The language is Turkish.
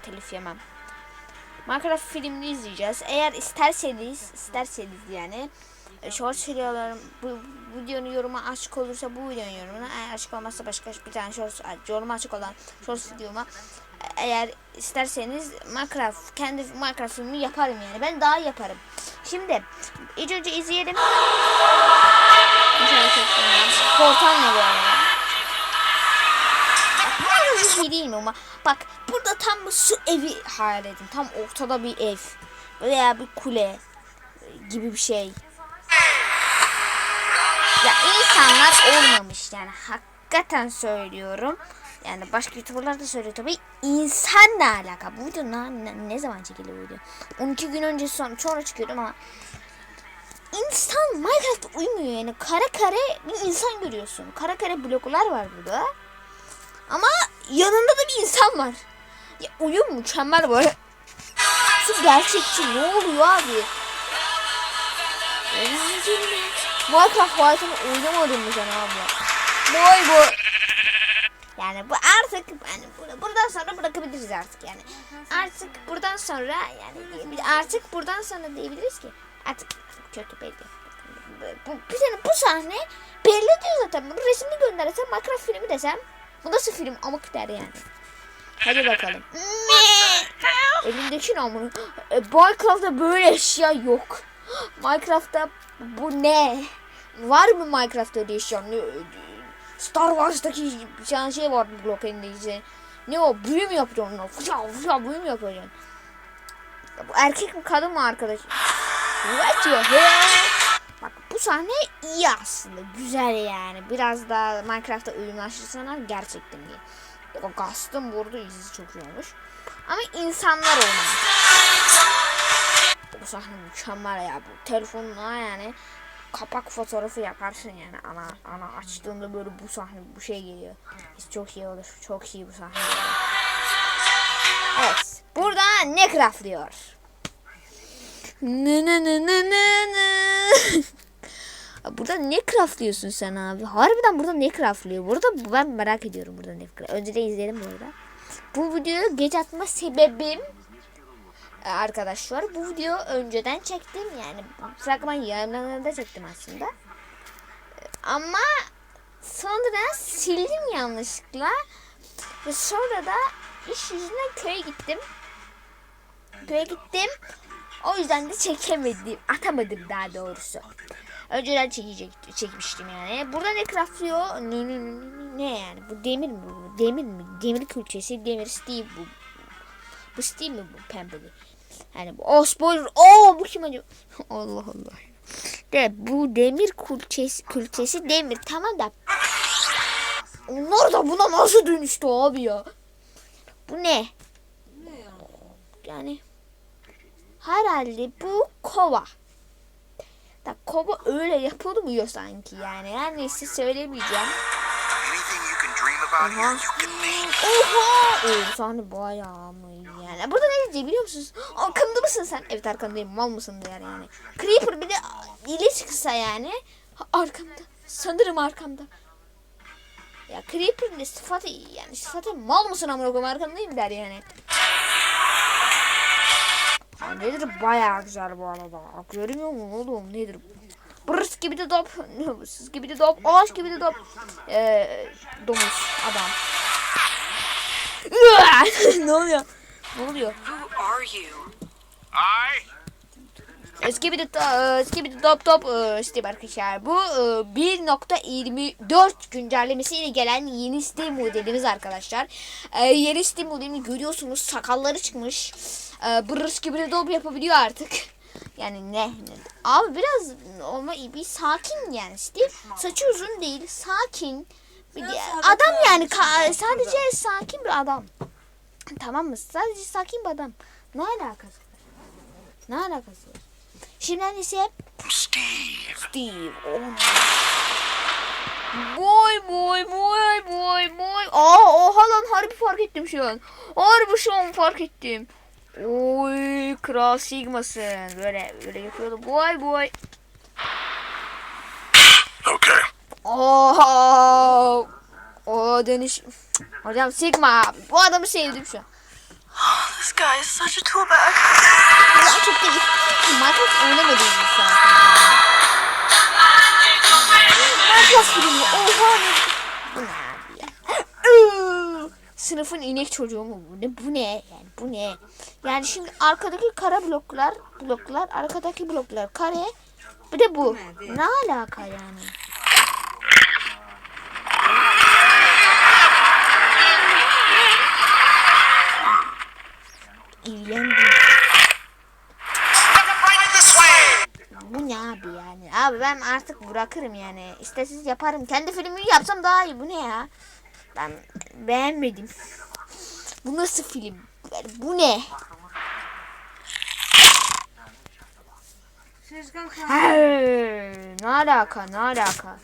telif yemem. Minecraft filmini izleyeceğiz. Eğer isterseniz, isterseniz yani e, short videolarım bu, bu videonun yorumu açık olursa bu videonun yorumuna eğer açık olmazsa başka bir tane short yorumu açık olan short videoma eğer isterseniz Minecraft kendi Minecraft filmi yaparım yani ben daha yaparım. Şimdi ilk önce izleyelim. Portal ne bu arada? Şey değil mi ama bak burada tam su evi hayal edin. Tam ortada bir ev veya bir kule gibi bir şey. Ya insanlar olmamış yani hakikaten söylüyorum. Yani başka youtuberlar da söylüyor tabii. İnsan ne alaka? Bu video ne, ne, ne zaman çekildi bu video? 12 gün önce sonra, sonra çıkıyordum ama insan Minecraft uymuyor yani. Kare kare bir insan görüyorsun. Kare kare bloklar var burada. Ama yanında da bir insan var. Ya uyum mükemmel bu. Şu gerçekçi ne oluyor abi? Minecraft hayatını oynamadın mı sen abla? Boy bu. Yani bu artık yani bur- buradan sonra bırakabiliriz artık yani. Artık buradan sonra yani artık buradan sonra diyebiliriz ki artık kötü belli. Bu, bu, tane bu sahne belli diyor zaten. Bunu resmini göndersem Minecraft filmi desem bu nasıl film amık der yani. Hadi bakalım. Elindeki ne amına? E, Minecraft'ta böyle eşya yok. Minecraft'ta bu ne? Var mı Minecraft'ta öyle eşya? Ne, Star Wars'taki bir tane şey var bu blok elinde işte. Ne o? Büyü mü yapacaksın onu? Fışa fışa büyü mü yapacaksın? Ya bu erkek mi kadın mı arkadaş? What your hell? Sahne iyi aslında. Güzel yani. Biraz daha Minecraft'ta uyumlaştırsalar gerçekten iyi. O Gast'ın burada izi çok iyi olmuş. Ama insanlar olmamış. Bu sahne mükemmel ya. Bu telefonla yani kapak fotoğrafı yaparsın yani ana ana açtığında böyle bu sahne bu şey geliyor. Çok iyi olur. Çok iyi bu sahne. Evet. Burada ne craftlıyor? Nı nı nı nı nı nı. Burada ne craftlıyorsun sen abi? Harbiden burada ne craftlıyor? Burada ben merak ediyorum burada ne craft. Önce de izleyelim bu arada. Bu videoyu geç atma sebebim e, arkadaşlar bu video önceden çektim yani fragman yayınlananda çektim aslında. E, Ama sonra sildim yanlışlıkla ve sonra da iş yüzünden köye gittim. Köye gittim. O yüzden de çekemedim. Atamadım daha doğrusu. Önceden çekecek, çekmiştim yani. Burada ne craftlıyor? Ne, ne, ne, ne yani? Bu demir mi bu? Demir mi? Demir külçesi, demir Steve bu. Bu Steve mi bu pembeli? Yani bu oh spoiler. Oh bu kim acaba? Allah Allah. De bu demir külçesi, külçesi demir tamam da. Onlar da buna nasıl dönüştü abi ya? Bu ne? Yani herhalde bu kova. Da kova öyle yapılmıyor sanki yani. Her neyse söylemeyeceğim. Oha! Bu sahne bayağı mı yani. Burada ne diyeceğim biliyor musunuz? Arkamda mısın sen? Evet arkamdayım. Mal mısın der yani. Creeper bir de ile çıksa yani. Arkamda. Sanırım arkamda. Ya Creeper'ın de sıfatı yani. Sıfatı mal mısın amına koyayım arkamdayım der yani. Nedir bayağı güzel bu arada. Görmüyor musun oğlum nedir? Bırıs gibi de dop. Sız gibi de dop. Ağaç gibi de dop. Ee, domuz adam. ne oluyor? Ne oluyor? Who are you? I Eski bir de to- eski bir de top top e, Steam arkadaşlar. Bu e, 1.24 güncellemesiyle gelen yeni Steam modelimiz arkadaşlar. E, yeni Steam modelini görüyorsunuz. Sakalları çıkmış. E, Brırs gibi de dop yapabiliyor artık. Yani ne? Abi biraz olma bir sakin yani Steve. Saçı uzun değil. Sakin. Bir de, adam yani sadece sakin bir adam. Tamam mı? Sadece sakin bir adam. Ne alakası var? Ne alakası var? Şimdi ise Steve. Steve. Oh. Boy boy boy boy boy. Aa oha lan harbi fark ettim şu an. Harbi şu an fark ettim. Oy kral sigmasın. Böyle böyle yapıyordu. Boy boy. Okay. Oha. O dönüş. Hocam sigma. Bu adamı sevdim şu an. This guy is such a tool bag. Ya çok değil. Minecraft oynamadığımız zaten. Minecraft filmi. Oha? Bu ne abi ya? Sınıfın inek çocuğu mu bu? Ne bu ne? Yani bu ne? Yani şimdi arkadaki kara bloklar, bloklar, arkadaki bloklar kare. Bir de bu. Ne alaka yani? Way! Bu ne abi yani? Abi ben artık bırakırım yani. İstesiz yaparım. Kendi filmimi yapsam daha iyi. Bu ne ya? Ben beğenmedim. Bu nasıl film? Yani bu ne? Hey, ne alaka ne alaka?